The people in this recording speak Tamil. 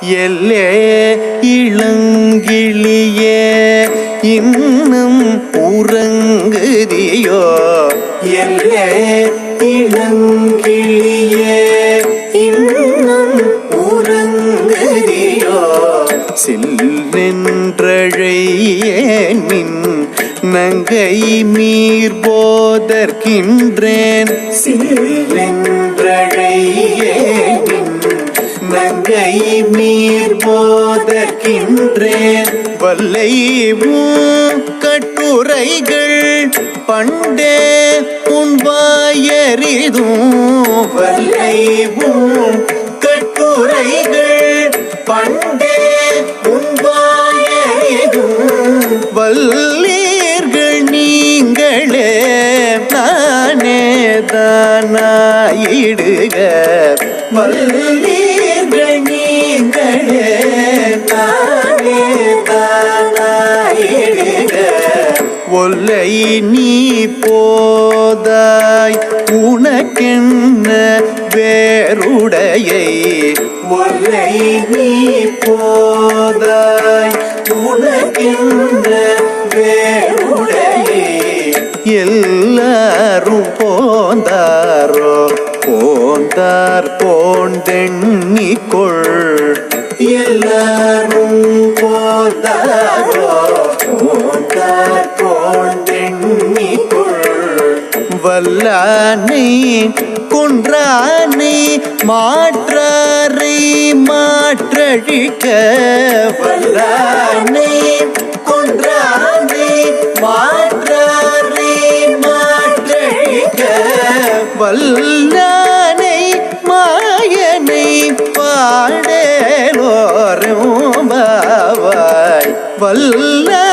எல்லே இளங்கிளியே இன்னும் உறங்குதியோ? எல்லே இளங்கிளியே இன்னும் உறங்குதியோ? சில்லென்றழையேன் மின் நங்கை மீர் போதற்கின்றேன் சில்லென்றழையேன் கை மீர் போதற்கின்றேன். வல்லை கட்டுரைகள் பண்டே உண்வாயறிதும் வல்லை கட்டுரைகள் பண்டே உண்வாயறிதும் வல்லீர்கள் நீங்களே நானே தானாயிடுக. வல்லீர் வல்லீர்கள் நீங்களே நானே தானாயிடுக ஒல்லை நீ போதாய் உனக்கென்ன வேறுடையை? ஒல்லை நீ போதாய் உனக்கென்ன வேறுடையை? எல்லாரும் போந்தாய் போந்தார் போண்டெண்ணிக்கொள் எல்லாரும் போந்தாரோ போந்தார் போண்டெண்ணிக்கொள் வல்லானை கொன்றானை மாற்றாரை மாற்றழிக்க. வல்லானை கொன்றானை மாற்றாரை மாற்றழிக்க. வல்லானை வல்ல